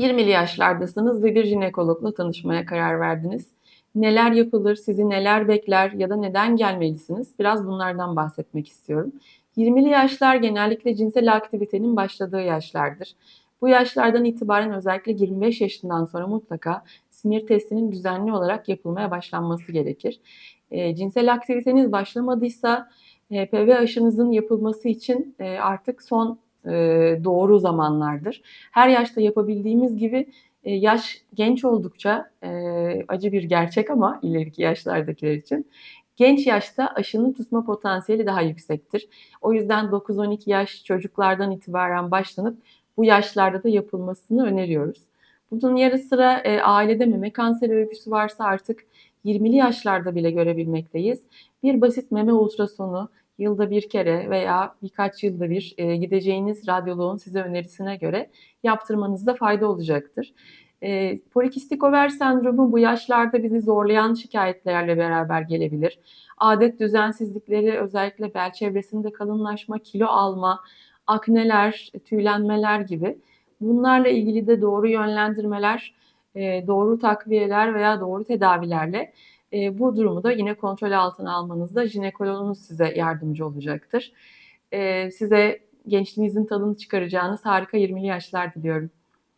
20'li yaşlardasınız ve bir jinekologla tanışmaya karar verdiniz. Neler yapılır, sizi neler bekler ya da neden gelmelisiniz? Biraz bunlardan bahsetmek istiyorum. 20'li yaşlar genellikle cinsel aktivitenin başladığı yaşlardır. Bu yaşlardan itibaren özellikle 25 yaşından sonra mutlaka simir testinin düzenli olarak yapılmaya başlanması gerekir. E, cinsel aktiviteniz başlamadıysa HPV aşınızın yapılması için e, artık son e, doğru zamanlardır. Her yaşta yapabildiğimiz gibi e, yaş genç oldukça e, acı bir gerçek ama ileriki yaşlardakiler için genç yaşta aşının tutma potansiyeli daha yüksektir. O yüzden 9-12 yaş çocuklardan itibaren başlanıp bu yaşlarda da yapılmasını öneriyoruz. Bunun yarı sıra e, ailede meme kanseri öyküsü varsa artık 20'li yaşlarda bile görebilmekteyiz. Bir basit meme ultrasonu yılda bir kere veya birkaç yılda bir e, gideceğiniz radyoloğun size önerisine göre yaptırmanızda fayda olacaktır. E, polikistik over sendromu bu yaşlarda bizi zorlayan şikayetlerle beraber gelebilir. Adet düzensizlikleri özellikle bel çevresinde kalınlaşma, kilo alma, akneler, tüylenmeler gibi. Bunlarla ilgili de doğru yönlendirmeler, e, doğru takviyeler veya doğru tedavilerle e, bu durumu da yine kontrol altına almanızda jinekologunuz size yardımcı olacaktır. E, size gençliğinizin tadını çıkaracağınız harika 20'li yaşlar diliyorum.